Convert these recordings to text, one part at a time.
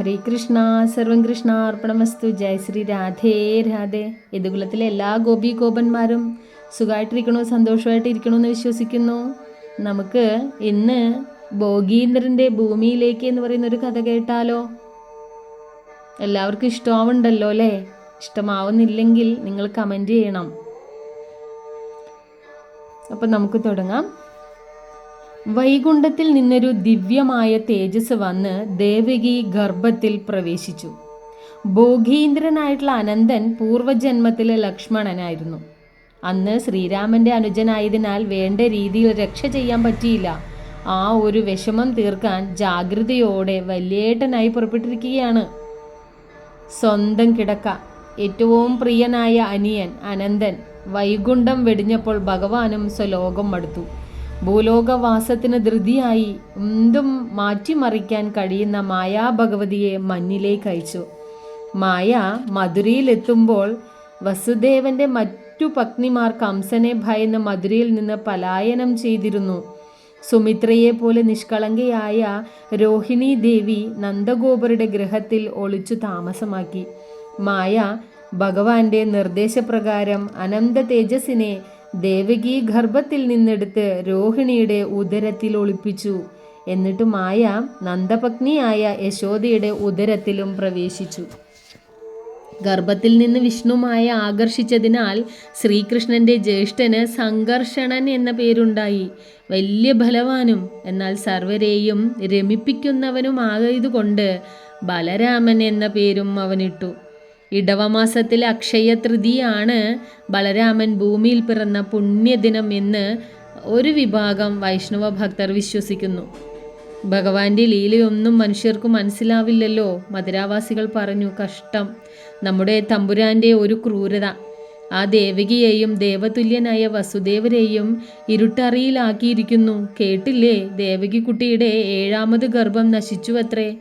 ഹരേ കൃഷ്ണ സർവം കൃഷ്ണ അർപ്പണമസ്തു. ജയ ശ്രീ രാധേ രാധേ. യദുകുലത്തിലെ എല്ലാ ഗോപി ഗോപന്മാരും സുഖമായിട്ടിരിക്കണോ സന്തോഷമായിട്ടിരിക്കണോ എന്ന് വിശ്വസിക്കുന്നു. നമുക്ക് ഇന്ന് ഭോഗീന്ദ്രന്റെ ഭൂമിയിലേക്ക് എന്ന് പറയുന്ന ഒരു കഥ കേട്ടാലോ? എല്ലാവർക്കും ഇഷ്ടമാവുണ്ടല്ലോ അല്ലേ? ഇഷ്ടമാവുന്നില്ലെങ്കിൽ നിങ്ങൾ കമന്റ് ചെയ്യണം. അപ്പം നമുക്ക് തുടങ്ങാം. വൈകുണ്ഠത്തിൽ നിന്നൊരു ദിവ്യമായ തേജസ് വന്ന് ദേവകി ഗർഭത്തിൽ പ്രവേശിച്ചു. ഭോഗീന്ദ്രനായിട്ടുള്ള അനന്തൻ പൂർവജന്മത്തിലെ ലക്ഷ്മണനായിരുന്നു. അന്ന് ശ്രീരാമന്റെ അനുജനായതിനാൽ വേണ്ട രീതിയിൽ രക്ഷ ചെയ്യാൻ പറ്റിയില്ല. ആ ഒരു വിഷമം തീർക്കാൻ ജാഗ്രതയോടെ വല്യേട്ടനായി പുറപ്പെട്ടിരിക്കുകയാണ്. സ്വന്തം കിടക്ക. ഏറ്റവും പ്രിയനായ അനിയൻ അനന്തൻ വൈകുണ്ഠം വെടിഞ്ഞപ്പോൾ ഭഗവാനും സ്വലോകം മടുത്തു. ഭൂലോകവാസത്തിന് ധൃതിയായി എന്തും മാറ്റിമറിക്കാൻ കഴിയുന്ന മായാ ഭഗവതിയെ മഞ്ഞിലേക്ക് അയച്ചു. മായ മധുരയിലെത്തുമ്പോൾ വസുദേവന്റെ മറ്റു പത്നിമാർ കംസനെ ഭയന്ന് മധുരയിൽ നിന്ന് പലായനം ചെയ്തിരുന്നു. സുമിത്രയെ പോലെ നിഷ്കളങ്കയായ രോഹിണി ദേവി നന്ദഗോപരുടെ ഗൃഹത്തിൽ ഒളിച്ചു താമസമാക്കി. മായ ഭഗവാന്റെ നിർദ്ദേശപ്രകാരം അനന്ത തേജസ്സിനെ ദേവകി ഗർഭത്തിൽ നിന്നെടുത്ത് രോഹിണിയുടെ ഉദരത്തിൽ ഒളിപ്പിച്ചു. എന്നിട്ട് മായ നന്ദപത്നിയായ യശോദയുടെ ഉദരത്തിലും പ്രവേശിച്ചു. ഗർഭത്തിൽ നിന്ന് വിഷ്ണുമായ ആകർഷിച്ചതിനാൽ ശ്രീകൃഷ്ണന്റെ ജ്യേഷ്ഠന് സംഘർഷണൻ എന്ന പേരുണ്ടായി. വലിയ ബലവാനും എന്നാൽ സർവരെയും രമിപ്പിക്കുന്നവനുമായതുകൊണ്ട് ബലരാമൻ എന്ന പേരും അവനിട്ടു. ഇടവമാസത്തിലെ അക്ഷയ തൃതിയാണ് ബലരാമൻ ഭൂമിയിൽ പിറന്ന പുണ്യദിനം എന്ന് ഒരു വിഭാഗം വൈഷ്ണവ ഭക്തർ വിശ്വസിക്കുന്നു. ഭഗവാന്റെ ലീലയൊന്നും മനുഷ്യർക്ക് മനസ്സിലാവില്ലല്ലോ. മധുരാവാസികൾ പറഞ്ഞു കഷ്ടം. നമ്മുടെ തമ്പുരാന്റെ ഒരു ക്രൂരത. ആ ദേവകിയെയും ദേവതുല്യനായ വസുദേവരെയും ഇരുട്ടറിയിലാക്കിയിരിക്കുന്നു. കേട്ടില്ലേ? ദേവകി കുട്ടിയുടെ ഏഴാമത് ഗർഭം നശിച്ചുവത്രേ.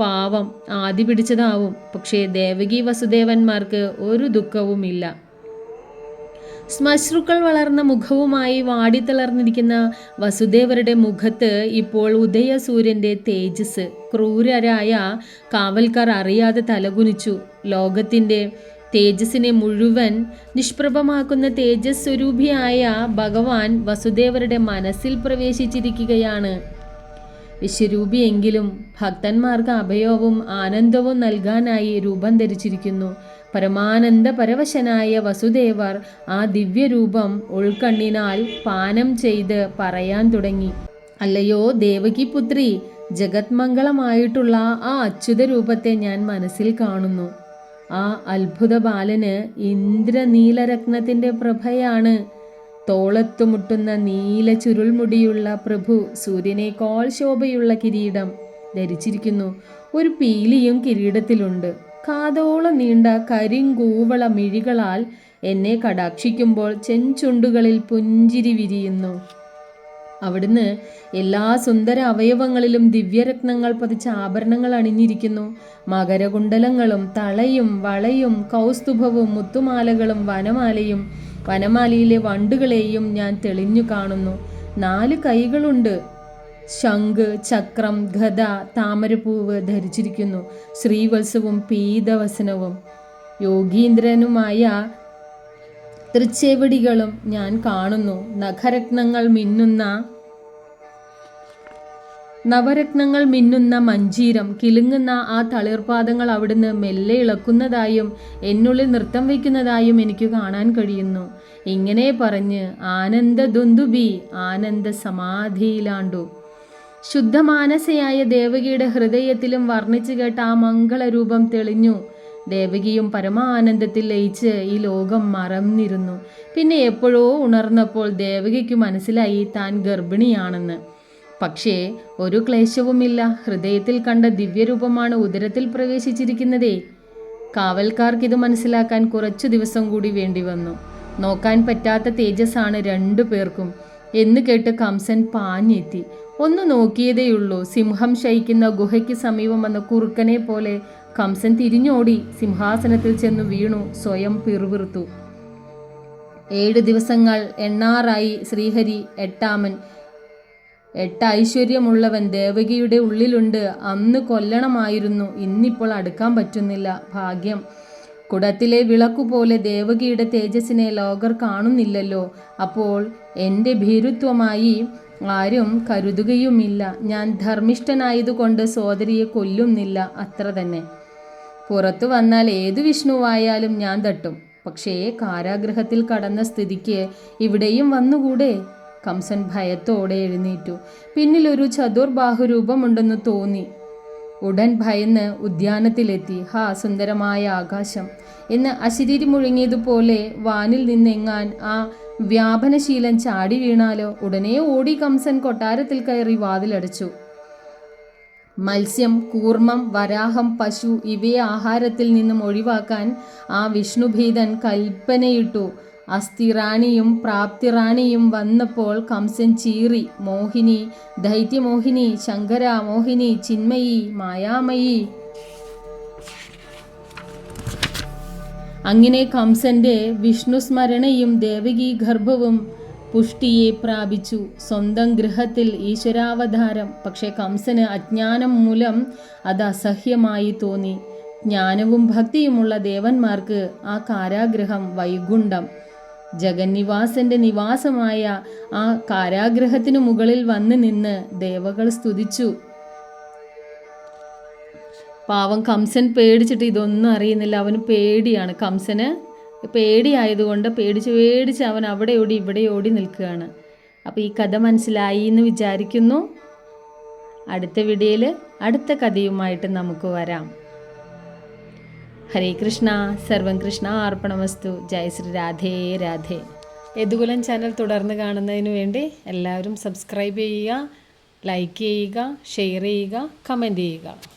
പാവം ആദി പിടിച്ചതാവും. പക്ഷേ ദേവകി വസുദേവന്മാർക്ക് ഒരു ദുഃഖവുമില്ല. ശ്മശ്രുക്കൾ വളർന്ന മുഖവുമായി വാടിത്തളർന്നിരിക്കുന്ന വസുദേവരുടെ മുഖത്ത് ഇപ്പോൾ ഉദയസൂര്യന്റെ തേജസ്. ക്രൂരരായ കാവൽക്കാർ അറിയാതെ തലകുനിച്ചു. ലോകത്തിന്റെ തേജസ്സിനെ മുഴുവൻ നിഷ്പ്രഭമാക്കുന്ന തേജസ് സ്വരൂപിയായ ഭഗവാൻ വസുദേവരുടെ മനസ്സിൽ പ്രവേശിച്ചിരിക്കുകയാണ്. വിശ്വരൂപിയെങ്കിലും ഭക്തന്മാർക്ക് അഭയവും ആനന്ദവും നൽകാനായി രൂപം ധരിച്ചിരിക്കുന്നു പരമാനന്ദ പരവശനായ വസുദേവർ ആ ദിവ്യരൂപം ഉൾക്കണ്ണിനാൽ പാനം ചെയ്ത് പറയാൻ തുടങ്ങി. അല്ലയോ ദേവകി പുത്രി ജഗത്മംഗളമായിട്ടുള്ള ആ അച്യുത രൂപത്തെ ഞാൻ മനസ്സിൽ കാണുന്നു. ആ അത്ഭുത ബാലന് ഇന്ദ്രനീലരത്നത്തിന്റെ പ്രഭയാണ് തോളത്തു മുട്ടുന്ന നീല ചുരുൾമുടിയുള്ള പ്രഭു സൂര്യനേക്കാൾ ശോഭയുള്ള കിരീടം ധരിച്ചിരിക്കുന്നു. ഒരു പീലിയും കിരീടത്തിലുണ്ട്. കാതോളം നീണ്ട കരിങ്കൂവള മിഴികളാൽ എന്നെ കടാക്ഷിക്കുമ്പോൾ ചെഞ്ചുണ്ടുകളിൽ പുഞ്ചിരി വിരിയുന്നു. അവിടുന്ന് എല്ലാ സുന്ദര അവയവങ്ങളിലും ദിവ്യരത്നങ്ങൾ പതിച്ച ആഭരണങ്ങൾ അണിഞ്ഞിരിക്കുന്നു. മകരകുണ്ടലങ്ങളും തളയും വളയും കൗസ്തുഭവും മുത്തുമാലകളും വനമാലയും വനമാലയിലെ വണ്ടുകളെയും ഞാൻ തെളിഞ്ഞു കാണുന്നു. നാല് കൈകളുണ്ട്. ശംഖ് ചക്രം ഗത താമരപ്പൂവ് ധരിച്ചിരിക്കുന്നു. ശ്രീവത്സവും പീതവസനവും. യോഗീന്ദ്രനുമായ തൃച്ചെവിടികളും ഞാൻ കാണുന്നു. നഖരത്നങ്ങൾ മിന്നുന്ന നവരത്നങ്ങൾ മിന്നുന്ന മഞ്ചീരം കിലുങ്ങുന്ന ആ തളിർപാദങ്ങൾ അവിടുന്ന് മെല്ലെ ഇളക്കുന്നതായും എന്നുള്ളിൽ നൃത്തം വയ്ക്കുന്നതായും എനിക്ക് കാണാൻ കഴിയുന്നു. ഇങ്ങനെ പറഞ്ഞ് ആനന്ദ ദുന്ദുബി ആനന്ദ സമാധിയിലാണ്ടു ശുദ്ധമാനസയായ ദേവകിയുടെ ഹൃദയത്തിലും വർണിച്ചു കേട്ട ആ മംഗളരൂപം തെളിഞ്ഞു. ദേവകിയും പരമാനന്ദത്തിൽ ലയിച്ച് ഈ ലോകം മറന്നിരുന്നു. പിന്നെ എപ്പോഴോ ഉണർന്നപ്പോൾ ദേവകിക്ക് മനസ്സിലായി താൻ ഗർഭിണിയാണെന്ന്. പക്ഷേ ഒരു ക്ലേശവുമില്ല. ഹൃദയത്തിൽ കണ്ട ദിവ്യരൂപമാണ് ഉദരത്തിൽ പ്രവേശിച്ചിരിക്കുന്നതേ. കാവൽക്കാർക്കിത് മനസ്സിലാക്കാൻ കുറച്ചു ദിവസം കൂടി വേണ്ടി വന്നു. നോക്കാൻ പറ്റാത്ത തേജസ്സാണ് രണ്ടു പേർക്കും. എന്ന് കേട്ട് കംസൻ പാഞ്ഞെത്തി. ഒന്ന് നോക്കിയതേയുള്ളൂ. സിംഹം ശയിക്കുന്ന ഗുഹയ്ക്ക് സമീപം വന്ന കുറുക്കനെ പോലെ കംസൻ തിരിഞ്ഞോടി. സിംഹാസനത്തിൽ ചെന്നു വീണു. സ്വയം പിറുവിറുത്തു ഏഴ് ദിവസങ്ങൾ എണ്ണാറായി ശ്രീഹരി എട്ടാമൻ എട്ട് ഐശ്വര്യമുള്ളവൻ ദേവകിയുടെ ഉള്ളിലുണ്ട്. അന്ന് കൊല്ലണമായിരുന്നു. ഇന്നിപ്പോൾ അടുക്കാൻ പറ്റുന്നില്ല. ഭാഗ്യം. കുടത്തിലെ വിളക്കുപോലെ ദേവകിയുടെ തേജസ്സിനെ ലോകർ കാണുന്നില്ലല്ലോ. അപ്പോൾ എന്റെ ഭീരുത്വമായി ആരും കരുതുകയുമില്ല. ഞാൻ ധർമ്മിഷ്ഠനായതുകൊണ്ട് സോദരിയെ കൊല്ലുന്നില്ല. അത്ര തന്നെ. പുറത്തു വന്നാൽ ഏതു വിഷ്ണുവായാലും ഞാൻ തട്ടും. പക്ഷേ കാരാഗ്രഹത്തിൽ കടന്ന സ്ഥിതിക്ക് ഇവിടെയും വന്നുകൂടെ? കംസൻ ഭയത്തോടെ എഴുന്നേറ്റു. പിന്നിലൊരു ചതുർബാഹുരൂപമുണ്ടെന്ന് തോന്നി. ഉടൻ ഭയന്ന് ഉദ്യാനത്തിലെത്തി. ഹാ സുന്ദരമായ ആകാശം. എന്ന് അശരീരി മുഴങ്ങിയതുപോലെ വാനിൽ നിന്നെങ്ങാൻ ആ വ്യാപനശീലൻ ചാടി വീണാലോ ഉടനെ ഓടി കംസൻ കൊട്ടാരത്തിൽ കയറി വാതിലടച്ചു. മത്സ്യം കൂർമ്മം വരാഹം പശു ഇവയെ ആഹാരത്തിൽ നിന്നും ഒഴിവാക്കാൻ ആ വിഷ്ണുഭീതൻ കൽപ്പനയിട്ടു അസ്ഥിറാണിയും പ്രാപ്തിറാണിയും വന്നപ്പോൾ കംസൻ ചീറി മോഹിനി ദൈത്യമോഹിനി ശങ്കര മോഹിനി ചിന്മയി മായാമയി. അങ്ങനെ കംസന്റെ വിഷ്ണുസ്മരണയും ദേവകീ ഗർഭവും പുഷ്ടിയെ പ്രാപിച്ചു. സ്വന്തം ഗൃഹത്തിൽ ഈശ്വരാവതാരം. പക്ഷേ കംസന് അജ്ഞാനം മൂലം അത് അസഹ്യമായി തോന്നി. ജ്ഞാനവും ഭക്തിയുമുള്ള ദേവന്മാർക്ക് ആ കാരാഗ്രഹം വൈകുണ്ഠം. ജഗന്നിവാസന്റെ നിവാസമായ ആ കാരാഗ്രഹത്തിനു മുകളിൽ വന്ന് നിന്ന് ദേവകൾ സ്തുതിച്ചു. പാവം കംസൻ പേടിച്ചിട്ട് ഇതൊന്നും അറിയുന്നില്ല. അവന് പേടിയാണ്. കംസന് പേടിയായതുകൊണ്ട് പേടിച്ച് പേടിച്ച് അവൻ അവിടെ ഓടി ഇവിടെ ഓടി നിൽക്കുകയാണ്. അപ്പോൾ ഈ കഥ മനസ്സിലായി എന്ന് വിചാരിക്കുന്നു. അടുത്ത വീഡിയോയിൽ അടുത്ത കഥയുമായിട്ട് നമുക്ക് വരാം. ഹരേ കൃഷ്ണ സർവം കൃഷ്ണ അർപ്പണമസ്തു. ജയ ശ്രീ രാധേ രാധേ. യദുകുലം ചാനൽ തുടർന്ന് കാണുന്നതിന് വേണ്ടി എല്ലാവരും സബ്സ്ക്രൈബ് ചെയ്യുക ലൈക്ക് ചെയ്യുക ഷെയർ ചെയ്യുക കമന്റ് ചെയ്യുക.